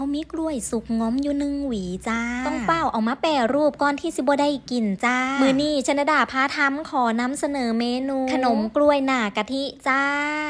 เขามีกล้วยสุกง้อมอยู่หนึ่งหวีจ้า ต้องเป้าเอามาแปรรูปก่อนที่สิบ่ได้กินจ้า มือนี้ชนดาพาทำขอนำเสนอเมนู ขนมกล้วยหนากะทิจ้า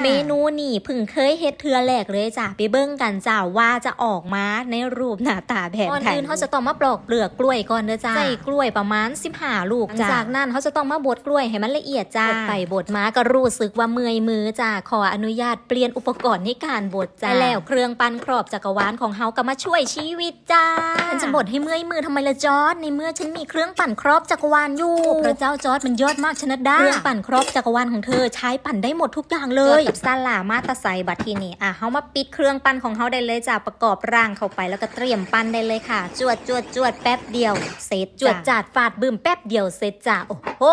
เมนูนี่พึ่งเคยเฮ็ดเทือแรกเลยจ้าไปเบิ่งกันจ้าว่าจะออกมาในรูปหน้าตาแบบก่อนไหนอื่นเขาจะต้องมาปลอกเปลือกกล้วยก่อนเด้อจ้าใส่กล้วยประมาณ15ลูกหลังจ้าจากนั้นเขาจะต้องมาบดกล้วยให้มันละเอียดจ้าบดไปบดมาก็รู้สึกว่าเมื่อยมือจ้าขออนุญาตเปลี่ยนอุปกรณ์ในการบดจ้าและแล้วเครื่องปั้นครอบจักรวาลของเฮาก็มาช่วยชีวิตจ้าฉันจะบดให้เมื่อยมือทำไมละจอร์ดในเมื่อฉันมีเครื่องปั่นครอบจักรวาลอยู่พระเจ้าจอร์ดมันยอดมากชนะดาเครื่องปั่นครอบจักรวาลของเธอใช้ปั่นได้หมดทุกอย่างเลเลยยกับซาลามาตาไซบัตทีนี่อะเฮามาปิดเครื่องปั้นของเฮาได้เลยจ้าประกอบร่างเข้าไปแล้วก็เตรียมปั้นได้เลยค่ะ จวดจวดจวดแป๊บเดียวเสร็จจวดจ้ะจาดฟาดบึ้มแป๊บเดียวเสร็จจ้าโอ้โห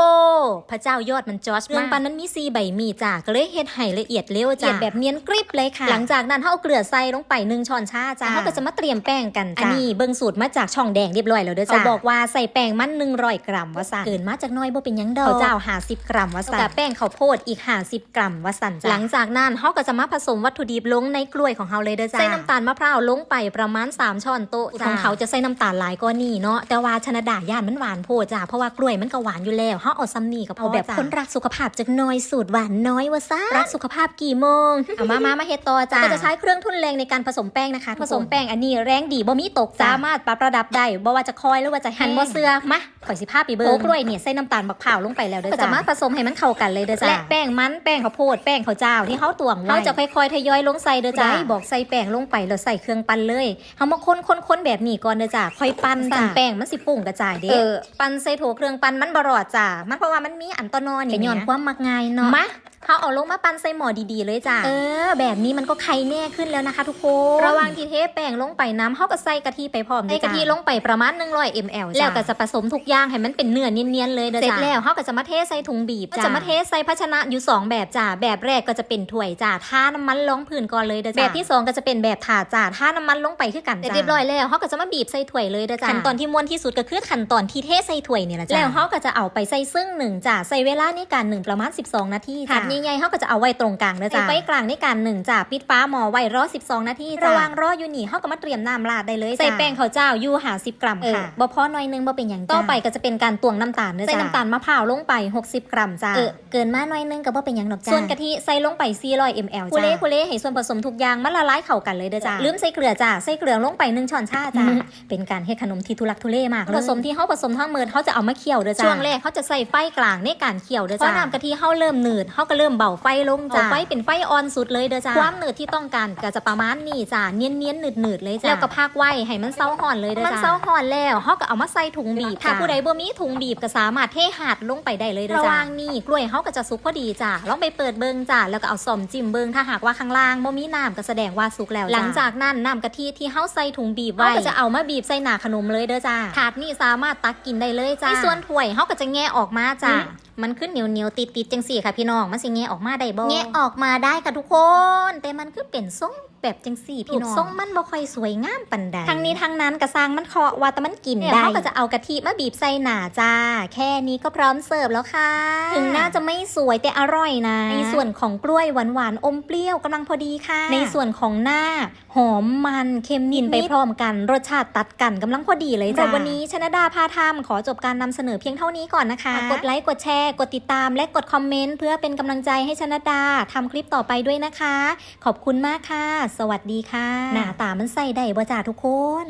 พระเจ้ายอดมันจอร์จเครื่องมากปั้ปั้นนนั้นมีซีใบมีจ้าก็เลยเฮ็ดให้ละเอียดเร็วละเอีจ้ายดแบบเนียนกริบเลยค่ะ หลังจากนั้นเขาเอาเกลือใส่ลงไปหนึ่งช้อนชาจ้าจ้ะเขาก็จะมาเตรียมแป้งกันอัจ้านนี้นี่เบิ่งสูตรมาจากช่องแดงเรียบร้อยแล้วเด้อจ้าเขาเขาบบออกกว่าใส่แป้งมัน100กรัมว่าสั่นเกินมาจากน้อยบ่เป็นหยังดอกเขาเจ้า50กรัมว่าสั่นกับแป้งข้าวโพดอีก50กรัมว่าสั่นจ้าหลังจากนั้นเขาก็จะมาผสมวัตถุดิบลงในกล้วยของเขาเลยเด้อจ้าใส่น้ำตาลมะพร้าวลงไปประมาณ3ช้อนโต๊ะของเขาจะใส่น้ำตาลหลายกว่านี่เนาะแต่ว่าชนะดาย่านมันหวานโพดจ้าเพราะว่ากล้วยมันก็หวานอยู่แล้วเขาเอาซ้ำนี่ก็พอเอาแบบจ้ะคนรักสุขภาพจากน้อยสูตรหวานน้อยว่าซ่ารักสุขภาพกี่โมงเอามามามาเฮ็ดต่อจ้าก็จะใช้เครื่องทุนแรงในการผสมแป้งนะคะ ผสมแป้งอันนี้แรงดีบ่มีตกจ้าสามารถปรับระดับได้บ่ว่าจะคอยหรือว่าจะหันบ่เสื้อมาข่อยสิพาไปเบิ่งโกล้วยเนี่ยใส่น้ำตาลมะพร้าวลงไปแล้วเด้อจ้าก็จะมาผสมให้มันเข้ากันเลยเด้อจ้าและแป้งมันแป้งข้าวโพดแป้งข้าวเจ้าที่เฮาตวงไว้เราจะค่อยๆทยอยลงใส่เด้อจ้าบอกใส่แป้งลงไปแล้วใส่เครื่องปั้นเลยเฮามาคนๆๆแบบนี้ก่อนเด้อจ้าค่อยปั้นจ้าแป้งมันสิปุ่งกระจายเด้เออปั้นใส่โถเครื่องปั้นมันบ่รอดจ้ามันเพราะว่ามันมีอันตอนอนอย่างย้อนความมักง่ายเนาะมา เขาเอาลงมาปั้นใส่หม้อดีๆเลยจ้าเออ แบบนี้มันก็ไข่แน่ขึ้นแล้วนะคะ ทุกคนระหว่างที่เทแป้งลงไปน้ำเขาก็ใส่กะทิไปพร้อมใส่กะทิลงไปประมาณ100 ml แล้วก็จะผสมทุกอย่างให้มันเป็นเนื้อเนียนๆเลยเด้อจ้าเสร็จแล้วเขาก็จะมาเทใส่ถุงบีบจ้าจะมาเทใส่ภาชนะอยู่สองแบบจ้าแบบแรกก็จะเป็นถ้วยจ้าทาน้ำมันรองพื้นก่อนเลยเด้อจ้าแบบที่สองก็จะเป็นแบบถาดจ้าทาน้ำมันลงไปคือกันจ้าเรียบร้อยแล้วเขาก็จะมาบีบใส่ถ้วยเลยเด้อจ้าขั้นตอนที่ม้วนที่สุดก็คือขั้นตอนที่เทใส่ถ้วยเนี่ยแหละจ้าแล้วเขาก็จะเอาไปใส่ซึ่งหนึ่งจ้าใส่เวลาในการหนึ่งประมาณ 12 นาทีจ้าถาดใหญ่ๆเขาก็จะเอาไว้ตรงกลางเด้อจ้าไฟกลางในการหนึ่งจ้าปิดฟ้าหม้อไว้รอ12 นาทีจ้าระหว่างรออยู่นี่เขาก็มาเตรียมน้ำราดได้เลยจ้าใส่แป้งข้าวเจ้าอยู่หา10 กรัมค่ะบ่พอหน่อยนึงบ่เป็นอย่างต่อไปก็จะเป็นการตวงน้ำตาลเด้อจ้าใส่น้ำตาลมะพร้าวลงไป 60 กรัมจ้าเออเกินมาหน่อยนึงก็บ่เป็นอย่างดอกจ้าส่วนกะทิใส่ลงไป400 ml จ้าคุเล่คุเล่ให้ส่วนผสมทุกอย่างมันละลายเข้ากันเลยเด้อจ้าลืมใส่เกลือจ้าใส่เกลือลงไปหนึ่งช้อนชาจ้าเป็นการเฮ็ดขนมที่ทุลักทุเลมากเลยผสมที่เฮาผสมทั้งหมดเฮาจะเอามาเคี่ยวเด้อจ้าช่วงแรกเขาจะใส่ไฟกลางในการเคี่ยวเด้อจ้าพอน้ำกะทิเฮาเริ่มหนืดเฮาก็เริ่มเบาไฟลงจ้าเอาไฟเป็นไฟอ่อนสุดเลยเด้อจ้าความหนืดที่ต้องการก็จะประมาณนี้จ้าเนียนเนียนๆหนืดหนืดๆเลยจ้าแล้วก็พักไว้ให้มันเซาห่อนเลยเด้อจ้ามันเซาห่อนแล้วเฮาก็เอามาใส่ถุงบีบถ้าผู้ใดบ่มีถุงบีบก็สามารถเทหาดลงไปได้เลยเด้อจ้าระวังนี่กล้วยเฮาก็จะสุกพอดีจ้าลองไปเปิดเบิ่งจ้าแล้วก็เอาซ่อมจิ้มเบิ่งถ้าหากว่าข้างล่างบ่มีน้ำก็แสดงว่าสุกแล้วจ้าหลังจากนั้นน้ำกะทิที่เฮาใส่ถุงบีบไว้ก็จะเอามาบีบใส่หน้าขนมเลยเด้อจ้าถาดนี่สามารถตักกินได้เลยจ้าในส่วนถ้วยเฮาก็จะแงะออกมาจ้ามันขึ้นเหนียวเหนียวติดติดๆจังสี่ค่ะพี่น้องมันสิแงะออกมาได้บ่แงะออกมาได้ค่ะทุกคน แต่มันคือเป็นทรง แบบจังสี่พี่น้องทรงมันบ่ค่อยสวยงามปานใดทั้งนี้ทั้งนั้นกระซังมันเคาะว่าแต่มันกินได้เขาก็จะเอากะทิมาบีบใส่หนาจ้า แค่นี้ก็พร้อมเสิร์ฟแล้วค่ะ ถึงน่าจะไม่สวยแต่อร่อยนะ ในส่วนของกล้วยหวานหวานๆอมเปรี้ยวกำลังพอดีค่ะ ในส่วนของหน้าหอมมันเค็มนิดไปพร้อมกัน รสชาติตัดกันกำลังพอดีเลยจ้าวันนี้ชนดาพาทำขอจบการนำเสนอเพียงเท่านี้ก่อนนะคะ กดไลค์กดแชร์ กดติดตามและกดคอมเมนต์เพื่อเป็นกำลังใจให้ชนดาทำคลิปต่อไปด้วยนะคะ ขอบคุณมากค่ะสวัสดีค่ะ หน้าตามันใส่ได้บ่จ่าทุกคน